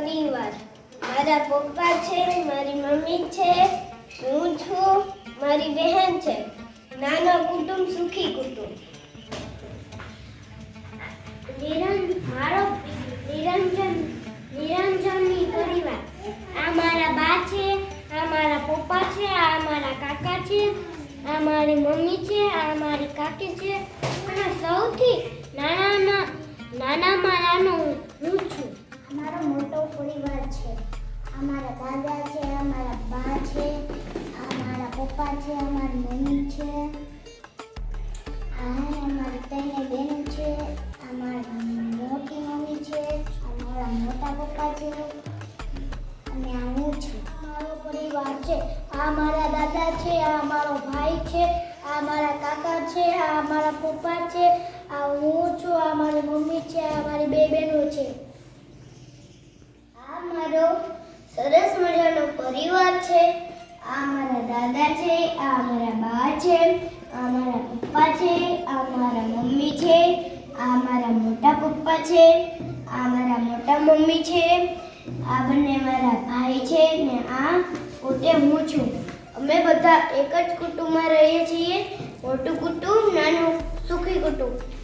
પરિવાર. મારા પપ્પા છે, મારી મમ્મી છે, હું છું, મારી બહેન છે. નાનો કુટુંબ, સુખી કુટુંબ. નિરંજન મારો નિરંજન, નિરંજનની પરિવાર. આ મારા બા છે, આ મારા પપ્પા છે, આ મારા કાકા છે, આ મારી મમ્મી છે, આ મારી કાકી છે. અને સૌથી નાના અમારા દાદા છે, અમારા બા છે, અમારા પપ્પા છે, અમારી મમ્મી છે. અમારી ત્રણે બેન છે, અમારી મોટી મમ્મી છે, અમારા મોટા પપ્પા છે. અને આ હું છું. મારો પરિવાર છે. આ મારા દાદા છે, આ મારો ભાઈ છે, આ મારા કાકા છે, આ મારા પપ્પા છે, આ હું છું, આ મારી મમ્મી છે, આ મારી બે બહેનો છે આ મારો સરસ મજાનો પરિવાર છે. આ મારા દાદા છે, આ મારા બા છે, આ મારા પપ્પા છે, આ મારા મમ્મી છે, આ મારા મોટા પપ્પા છે, આ મારા મોટા મમ્મી છે, આ બંને મારા ભાઈ છે ને આ પોતે હું છું. અમે બધા એક જ કુટુંબમાં રહીએ છીએ. મોટું કુટુંબ, નાનું સુખી કુટુંબ.